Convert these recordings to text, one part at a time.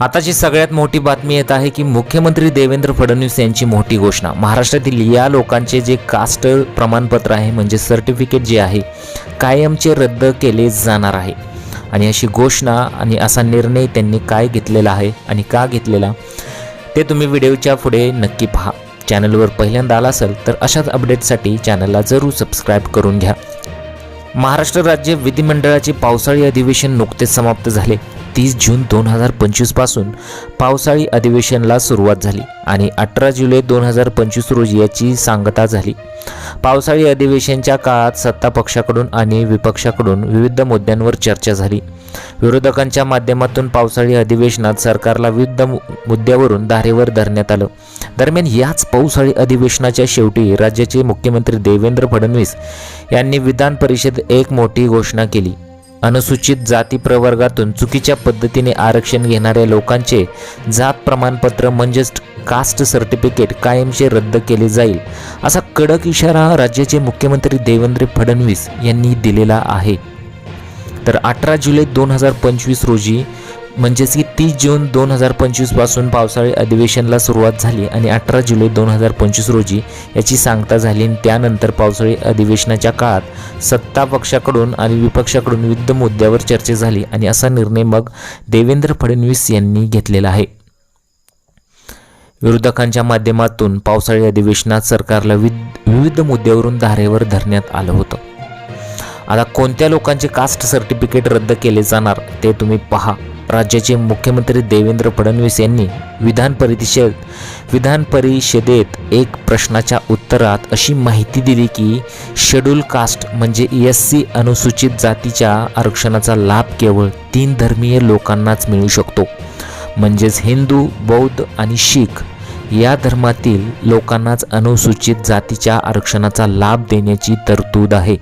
आताची सगळ्यात मोठी बातमी येत आहे की मुख्यमंत्री देवेंद्र फडणवीस यांची मोठी घोषणा. महाराष्ट्रातील या लोकांचे जे कास्ट प्रमाणपत्र आहे म्हणजे सर्टिफिकेट जे आहे कायमचे रद्द केले जाणार आहे. आणि अशी घोषणा आणि असा निर्णय त्यांनी काय घेतलेला आहे आणि का घेतलेला ते तुम्ही व्हिडिओच्या पुढे नक्की पहा. चॅनलवर पहिल्यांदा आला असेल तर अशाच अपडेटसाठी चॅनलला जरूर सबस्क्राईब करून घ्या. महाराष्ट्र राज्य विधिमंडळाचे पावसाळी अधिवेशन नुकतेच समाप्त झाले. तीस जून दोन हजार पंचवीसपासून पावसाळी अधिवेशनाला सुरुवात झाली आणि अठरा जुलै दोन हजार पंचवीस रोजी याची सांगता झाली. पावसाळी अधिवेशनच्या काळात सत्ता पक्षाकडून आणि विपक्षाकडून विविध मुद्द्यांवर चर्चा झाली. विरोधकांच्या माध्यमातून पावसाळी अधिवेशनात सरकारला विविध मु- मुद्द्यावरून धारेवर धरण्यात आलं. दरम्यान याच पावसाळी अधिवेशनाच्या शेवटी राज्याचे मुख्यमंत्री देवेंद्र फडणवीस यांनी विधान परिषद एक मोठी घोषणा केली. अनुसूचित जाती प्रवर्गातून चुकीच्या पद्धतीने आरक्षण घेणाऱ्या लोकांचे जात प्रमाणपत्र म्हणजेच कास्ट सर्टिफिकेट कायमचे रद्द केले जाईल असा कडक इशारा राज्याचे मुख्यमंत्री देवेंद्र फडणवीस यांनी दिलेला आहे. तर अठरा जुलै दोन हजार पंचवीस रोजी म्हणजेच की तीस जून दोन हजार पंचवीसपासून पावसाळी अधिवेशनाला सुरुवात झाली आणि अठरा जुलै दोन हजार पंचवीस रोजी याची सांगता झाली आणि त्यानंतर पावसाळी अधिवेशनाच्या काळात सत्ता पक्षाकडून आणि विपक्षाकडून विविध मुद्द्यावर चर्चा झाली आणि असा निर्णय मग देवेंद्र फडणवीस यांनी घेतलेला आहे. विरोधकांच्या माध्यमातून पावसाळी अधिवेशनात सरकारला विविध मुद्द्यावरून धारेवर धरण्यात आलं होतं. आता कोणत्या लोकांचे कास्ट सर्टिफिकेट रद्द केले जाणार ते तुम्ही पहा. राज्याचे मुख्यमंत्री देवेंद्र फडणवीस यांनी विधान परिषद विधान परिषदेत एक प्रश्नाच्या उत्तरात अशी माहिती दिली की शेड्यूल कास्ट म्हणजे एस सी अनुसूचित जातीच्या आरक्षणाचा लाभ केवळ तीन धर्मीय लोकांनाच मिळू शकतो. म्हणजेच हिंदू बौद्ध आणि शीख या धर्मातील लोकांनाच अनुसूचित जातीच्या आरक्षणाचा लाभ देण्याची तरतूद आहे.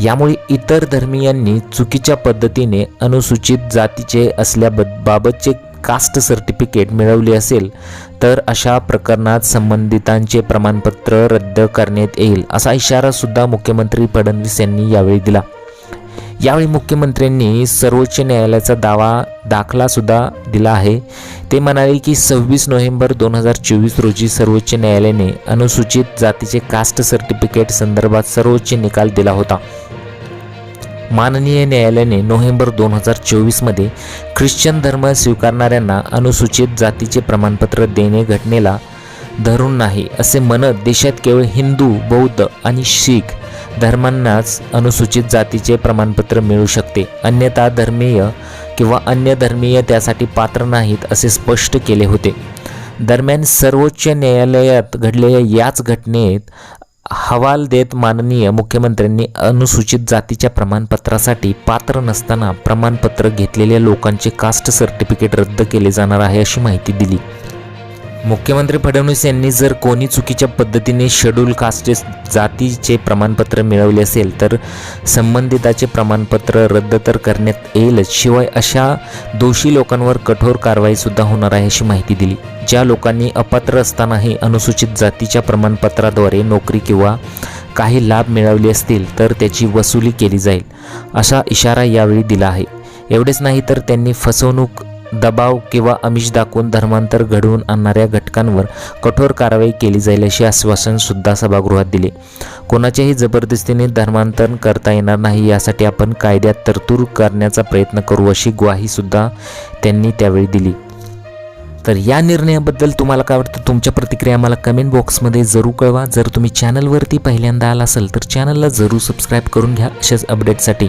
यामुळे इतर धर्मीयांनी चुकीच्या पद्धतीने अनुसूचित जातीचे असल्याबाबतचे कास्ट सर्टिफिकेट मिळवले असेल तर अशा प्रकरणात संबंधितांचे प्रमाणपत्र रद्द करण्यात येईल असा इशारासुद्धा मुख्यमंत्री फडणवीस यांनी यावेळी दिला. यावेळी मुख्यमंत्र्यांनी सर्वोच्च न्यायालयाचा दावा दाखला सुद्धा दिला आहे. ते म्हणाले की सव्वीस नोव्हेंबर दोन हजार चोवीस रोजी सर्वोच्च न्यायालयाने अनुसूचित जातीचे कास्ट सर्टिफिकेट संदर्भात सर्वोच्च निकाल दिला होता. माननीय न्यायालयाने नोव्हेंबर दोन हजार चोवीसमध्ये ख्रिश्चन धर्म स्वीकारणाऱ्यांना अनुसूचित जातीचे प्रमाणपत्र देणे घटनेला धरून नाही असे म्हणत देशात केवळ हिंदू बौद्ध आणि शीख धर्मांनाच अनुसूचित जातीचे प्रमाणपत्र मिळू शकते. अन्यथा धर्मीय किंवा अन्य धर्मीय त्यासाठी पात्र नाहीत असे स्पष्ट केले होते. दरम्यान सर्वोच्च न्यायालयात घडलेल्या याच घटनेत हवाल देत माननीय मुख्यमंत्र्यांनी अनुसूचित जातीच्या प्रमाणपत्रासाठी पात्र नसताना प्रमाणपत्र घेतलेल्या लोकांचे कास्ट सर्टिफिकेट रद्द केले जाणार आहे अशी माहिती दिली. मुख्यमंत्री फडणवीस यांनी जर कोणी चुकीच्या पद्धतीने शेड्यूल कास्ट जातीचे प्रमाणपत्र मिळवले असेल तर संबंधिताचे प्रमाणपत्र रद्द तर करण्यात येईलच. शिवाय अशा दोषी लोकांवर कठोर कारवाईसुद्धा होणार आहे अशी माहिती दिली. ज्या लोकांनी अपात्र असतानाही अनुसूचित जातीच्या प्रमाणपत्राद्वारे नोकरी किंवा काही लाभ मिळवले असतील तर त्याची वसुली केली जाईल असा इशारा यावेळी दिला आहे. एवढेच नाही तर त्यांनी फसवणूक दबाव किंवा अमिष दाखवून धर्मांतर घडवून आणणाऱ्या घटकांवर कठोर कारवाई केली जाईल असे आश्वासनसुद्धा सभागृहात दिले. कोणाच्याही जबरदस्तीने धर्मांतरण करता येणार नाही यासाठी आपण कायद्यात तरतूद करण्याचा प्रयत्न करू अशी ग्वाहीसुद्धा त्यांनी त्यावेळी दिली. तर या निर्णयाबद्दल तुम्हाला काय वाटतं? तुमच्या प्रतिक्रिया मला कमेंट बॉक्समध्ये जरूर कळवा. जर तुम्ही चॅनलवरती पहिल्यांदा आला असाल तर चॅनलला जरूर सबस्क्राईब करून घ्या. अशाच अपडेटसाठी